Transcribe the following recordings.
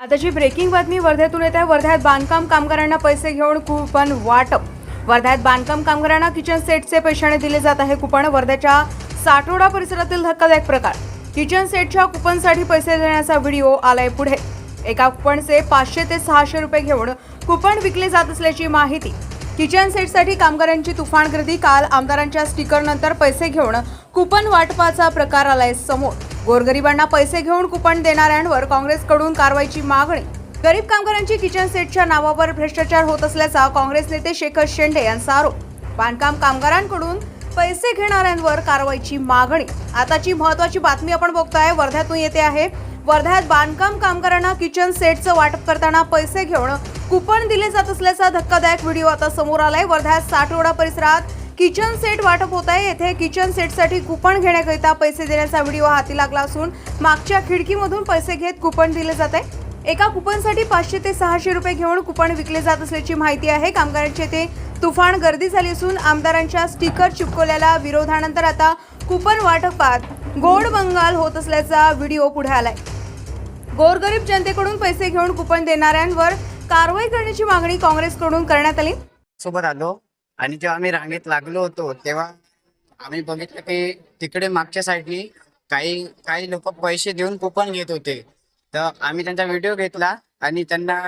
आताची ब्रेकिंग बातमी वर्ध्यातून येत आहे वर्ध्यात बांधकाम कामगारांना पैसे घेऊन कुपन वाटप. वर्ध्यात बांधकाम कामगारांना किचन सेटचे पैशाने दिले जात आहे कुपन वर्ध्याच्या साठोडा परिसरातील धक्कादायक प्रकार. किचन सेटच्या कुपनसाठी पैसे देण्याचा व्हिडिओ आलाय पुढे. एका कुपनचे पाचशे ते सहाशे रुपये घेऊन कुपन विकले जात असल्याची माहिती. किचन सेटसाठी कामगारांची तुफान गर्दी. काल आमदारांच्या स्टिकरनंतर पैसे घेऊन कुपन वाटपाचा प्रकार आलाय समोर. गोरगरिबांना पैसे घेऊन कुपन देणाऱ्यांवर काँग्रेसकडून कारवाईची मागणी. गरीब कामगारांची किचन सेटच्या नावावर भ्रष्टाचार होत असल्याचा काँग्रेस नेते शेखर शेंडे यांचा आरोप. बांधकाम कामगारांकडून पैसे घेणाऱ्यांवर कारवाईची मागणी. आताची महत्वाची बातमी आपण बघतोय वर्ध्यातून येते आहे. वर्ध्यात बांधकाम कामगारांना किचन सेटचं वाटप करताना पैसे घेऊन कुपन दिले जात असल्याचा धक्कादायक व्हिडिओ आता समोर आलाय. वर्ध्यात साठवडा परिसरात किचन सेट वाटप होत आहे. येथे किचन सेटसाठी कुपन घेण्याकरिता पैसे देण्याचा व्हिडिओ हाती लागला असून मागच्या खिडकीमधून पैसे घेत कुपन दिले जात आहे. एका कुपनसाठी पाचशे ते सहाशे रुपये घेऊन कुपन विकले जात असल्याची माहिती आहे. कामगारांची येथे तुफान गर्दी झाली असून आमदारांच्या स्टिकर चिपकवल्याला विरोधानंतर आता कुपन वाटपात गोड बंगाल होत असल्याचा व्हिडिओ पुढे आलाय. गोरगरीब जनतेकडून पैसे घेऊन कुपन देणाऱ्यांवर कारवाई करण्याची मागणी काँग्रेसकडून करण्यात आली. सोबत आलो. आणि जेव्हा आम्ही रांगेत लागलो होतो तेव्हा आम्ही बघितलं की तिकडे मागच्या साईडनी काही काही लोक पैसे देऊन कुपन घेत होते. तर आम्ही त्यांचा व्हिडिओ घेतला आणि त्यांना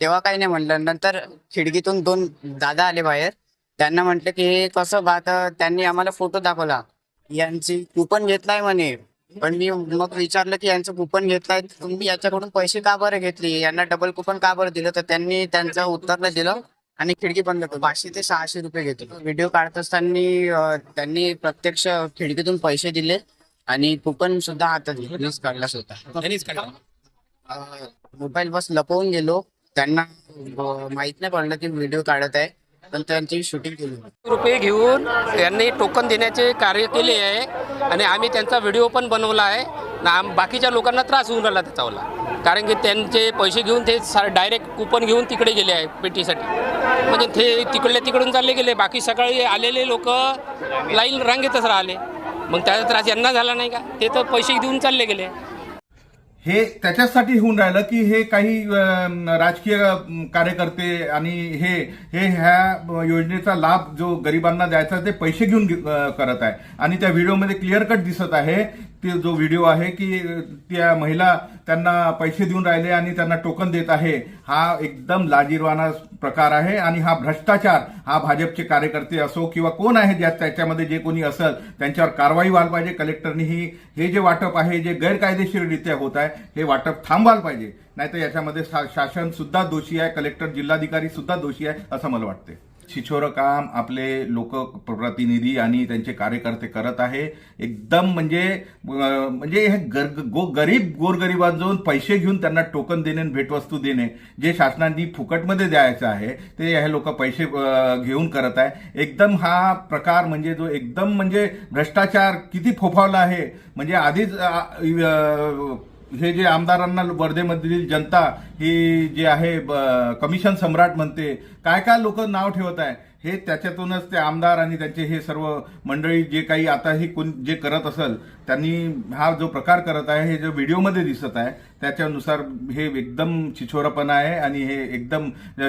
तेव्हा काही नाही म्हणलं. नंतर खिडकीतून दोन दादा आले बाहेर. त्यांना म्हटलं की हे कसं बा तर त्यांनी आम्हाला फोटो दाखवला. यांची कुपन घेतलाय म्हणे. पण मी मग विचारलं की यांचं कुपन घेतलाय तुम्ही याच्याकडून पैसे का बरं घेतले? यांना डबल कुपन का बरं दिलं? तर त्यांनी त्यांचं उत्तर दिलं. आणि खिडकी बंद करू पाचशे ते सहाशे रुपये घेतो. व्हिडिओ काढत असताना त्यांनी प्रत्यक्ष खिडकीतून पैसे दिले आणि कुपन सुद्धा हातात घेतलीच काढलाच होता मोबाईल बस लपवून गेलो. त्यांना माहीत नाही पडलं की व्हिडिओ काढत आहे. पण त्यांची शूटिंग केली. रुपये घेऊन यांनी टोकन देण्याचे कार्य केले आहे. आणि आम्ही त्यांचा व्हिडिओ पण बनवला आहे. बाकीच्या लोकांना त्रास होऊन राहिला त्याचावाला कारण की त्यांचे पैसे घेऊन ते डायरेक्ट कुपन घेऊन तिकडे गेले आहे पेटीसाठी. म्हणजे ते तिकडले तिकडून चालले गेले. बाकी सकाळी आलेले लोक लाईन रांगेतच राहिले. मग त्याचा त्रास यांना झाला नाही का? ते तर पैसे देऊन चालले गेले. हे त्याच्यासाठी होऊन राहिलं की हे काही राजकीय कार्यकर्ते आणि हे हे ह्या योजनेचा लाभ जो गरिबांना द्यायचा ते पैसे घेऊन करत आहे. आणि त्या व्हिडिओमध्ये क्लिअर कट दिसत आहे ते जो व्हिडिओ आहे की त्या महिला त्यांना पैसे देऊन राहिले आणि त्यांना टोकन देत आहे हा एकदम लाजीरवाना प्रकार आहे आणि हा भ्रष्टाचार हा भाजपचे कार्यकर्ते असो किंवा कोण आहे ज्या त्याच्यामध्ये जे कोणी असेल त्यांच्यावर कारवाई व्हायला पाहिजे. कलेक्टरनी ही हे जे वाटप आहे जे गैरकायदेशीररित्या होत आहे हे वाटप थांबवायला पाहिजे. नाहीतर याच्यामध्ये शा- शासन सुद्धा दोषी आहे कलेक्टर जिल्हाधिकारी सुद्धा दोषी आहे असं मला वाटते छिछोरं काम आपले लोकप्रतिनिधी आणि त्यांचे कार्यकर्ते करत आहे. एकदम म्हणजे म्हणजे हे गर- गो गरीब गोरगरिबांजवळून पैसे घेऊन त्यांना टोकन देणे आणि भेटवस्तू देणे जे शासनाने फुकटमध्ये द्यायचं आहे ते हे लोक पैसे घेऊन करत आहे. एकदम हा प्रकार म्हणजे जो एकदम म्हणजे भ्रष्टाचार किती फोफावला आहे. म्हणजे आधीच हे जे आमदारांना वर्धेमधील जनता ही जे आहे ब- कमिशन सम्राट म्हणते काय काय लोक नाव ठेवत आहे हे त्याच्यातूनच ते आमदार आणि त्यांचे हे सर्व मंडळी जे काही आता हे कोण जे करत असेल त्यांनी हा जो प्रकार करत आहे हे जो व्हिडिओमध्ये दिसत आहे त्याच्यानुसार हे एकदम छिछोरपणा आहे आणि हे एकदम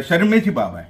शर्मेची बाब आहे.